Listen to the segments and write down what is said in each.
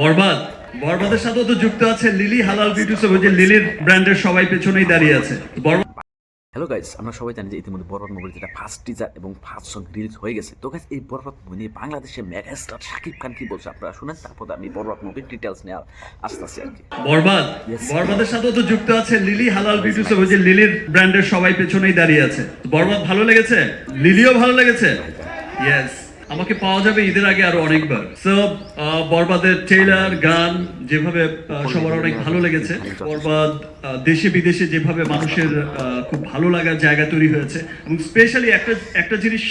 বরবাদ। বরবাদের সাথেও তো যুক্ত আছে লিলি হালাল বিউটি শপ যে লিলির ব্র্যান্ডের সবাই পেছনেই দাঁড়িয়ে আছে। হ্যালো গাইস আমরা সবাই জানি যে ইতিমধ্যে বরবাদ মুভির যেটা ফার্স্ট টিজার এবং ফার্স্ট সং রিলিজ হয়ে গেছে। তো গাইস এই বরবাদ মুভি নিয়ে বাংলাদেশের মেগা স্টার শাকিব খান কি বলছে আপনারা শুনেন? তারপর আমি বরবাদ মুভির ডিটেলস নিয়ে আসতেছি আর কি। বরবাদ। বরবাদের সাথেও তো যুক্ত আছে লিলি হালাল বিউটি শপ যে লিলির ব্র্যান্ডের সবাই পেছনেই দাঁড়িয়ে আছে। বরবাদ ভালো লেগেছে? লিলিও ভালো লেগেছে? ইয়েস আমাকে পাওয়া যাবে ঈদের আগে আরও অনেকবার। সো বরবাদের ট্রেলার গান, যেভাবে সবার অনেক ভালো লেগেছে। বরবাদ দেশে বিদেশে যেভাবে মানুষের খুব ভালো লাগার জায়গা তৈরি হয়েছে। এবং স্পেশালি একটা একটা জিনিস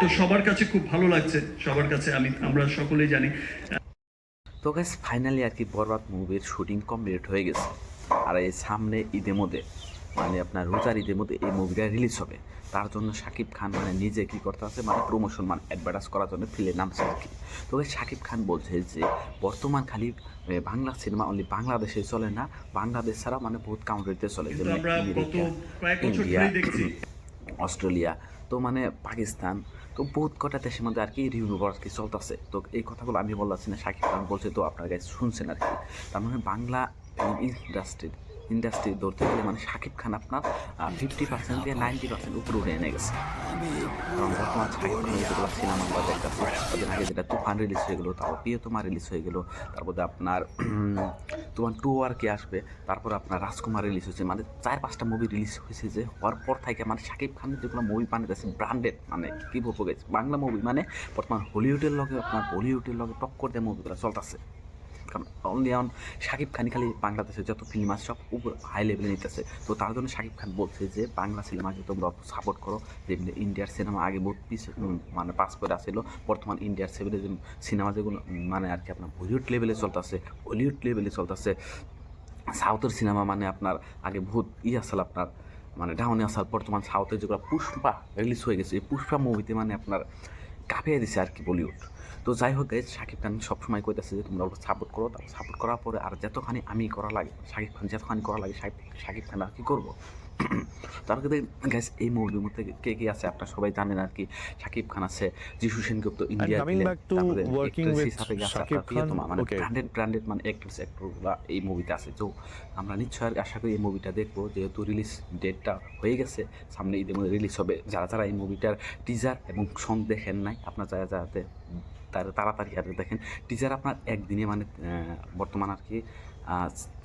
তো সবার কাছে খুব ভালো লাগছে, সবার কাছে আমি, আমরা সকলেই জানি। তো গাইস ফাইনালি আর কি বরবাদ মুভির শুটিং কমপ্লিট হয়ে গেছে। আর এই সামনে ঈদের মধ্যে। মানে আপনার রোজার ঈদের মধ্যে এই মুভিটা রিলিজ হবে। তার জন্য শাকিব খান মানে নিজে কি করতে আছে? মানে প্রমোশন মানে অ্যাডভার্টাইজ করার জন্য ফিলে নামছে আর কি? তো guys, শাকিব খান বলছে যে বর্তমান খালি বাংলা সিনেমা অনলি বাংলাদেশে চলে না বাংলাদেশ ছাড়া মানে বহুত কাউন্ট্রিতে চলে যেমন ইন্ডিয়া অস্ট্রেলিয়া তো মানে পাকিস্তান তো বহুত কটা দেশের মধ্যে আর কি রিভিউ আর কি চলতেছে। তো এই কথাগুলো আমি বলতেছি না শাকিব খান বলছে তো আপনার কাছে শুনছেন আর কি। তার মানে বাংলা ইন্ডাস্ট্রি ইন্ডাস্ট্রি ধরতে গেলে মানে শাকিব খান আপনার ফিফটি পার্সেন্ট দিয়ে নাইনটি পার্সেন্ট উপরে উঠে এনে গেছে। কারণ বর্তমান শাকিব খানের যেগুলো সিনেমা বা তাদের আগে যেটা তুফান রিলিজ হয়ে গেলো, তারপর প্রিয়তমা রিলিজ হয়ে গেলো, তারপরে আপনার তোমার টু আর কি আসবে, তারপর আপনার রাজকুমার রিলিজ হয়েছে মানে চার পাঁচটা মুভি রিলিজ হয়েছে যে, হওয়ার পর থেকে মানে শাকিব খানের যেগুলো মুভি বানাইতেছে ব্র্যান্ডেড মানে কি বলব গেছে বাংলা মুভি মানে বর্তমান হলিউডের লগে, আপনার বলিউডের লগে টক্কর দিয়ে মুভিগুলো চলতেছে। কারণ অনলি অন শাকিব খানই খালি বাংলাদেশে যত ফিল্ম আছে সব উপর হাই লেভেলে নিতেছে। তো তার জন্য শাকিব খান বলছে যে, বাংলা সিনেমাকে তোমরা সাপোর্ট করো। যেগুলো ইন্ডিয়ার সিনেমা আগে বহুত পিস মানে পাস করে আসছিল বর্তমান ইন্ডিয়ার সেভেলে সিনেমা যেগুলো মানে আর কি আপনার বলিউড লেভেলে চলতেছে হলিউড লেভেলে চলতেছে সাউথের সিনেমা মানে আপনার আগে বহুত ই আসল আপনার মানে ডাউনে আসার বর্তমান সাউথের যেগুলো পুষ্পা রিলিজ হয়ে গেছে, এই পুষ্পা মুভিতে মানে আপনার কাঁপিয়ে দিছে আর কি বলিউড। তো যাই হোক গাইজ শাকিব খান সবসময় কইতেছে যে, তোমরা সাপোর্ট করো। তারপর সাপোর্ট করার পরে আর যতখানি আমি করা লাগে শাকিব খান, যতখানি করা লাগে শাকিব শাকিব খান আর কি করব? তার কিন্তু গাইজ এই মুভির মধ্যে কে কে আছে আপনারা সবাই জানেন আর কি। শাকিব খান আছে যিশু সেনগুপ্ত ইন্ডিয়া খান, মানে ব্র্যান্ডেড ব্র্যান্ডেড মানে অ্যাক্টরস অ্যাক্টরগুলো এই মুভিতে আছে। তো আমরা নিশ্চয় আশা করি এই মুভিটা দেখব যেহেতু রিলিজ ডেটটা হয়ে গেছে সামনে ঈদের মধ্যে রিলিজ হবে। যারা যারা এই মুভিটার টিজার এবং সং দেখেন নাই আপনার যারা যাতে তার তাড়াতাড়ি আর দেখেন টিজার আপনার একদিনে মানে বর্তমান আর কি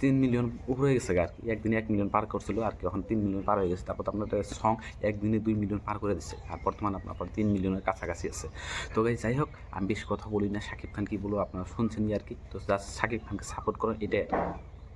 তিন মিলিয়ন হয়ে গেছে আর কি। একদিনে এক মিলিয়ন পার করছিল আর কি, এখন তিন মিলিয়ন পার হয়ে গেছে। তারপর আপনার সং একদিনে দুই মিলিয়ন পার করে দিচ্ছে আর বর্তমান আপনার তিন মিলিয়নের কাছাকাছি আছে। তো গাই যাই হোক, আমি বেশি কথা বলি না শাকিব খান কি বলব আপনারা শুনছেন আর কি। তো জাস্ট শাকিব খানকে সাপোর্ট করেন, এটাই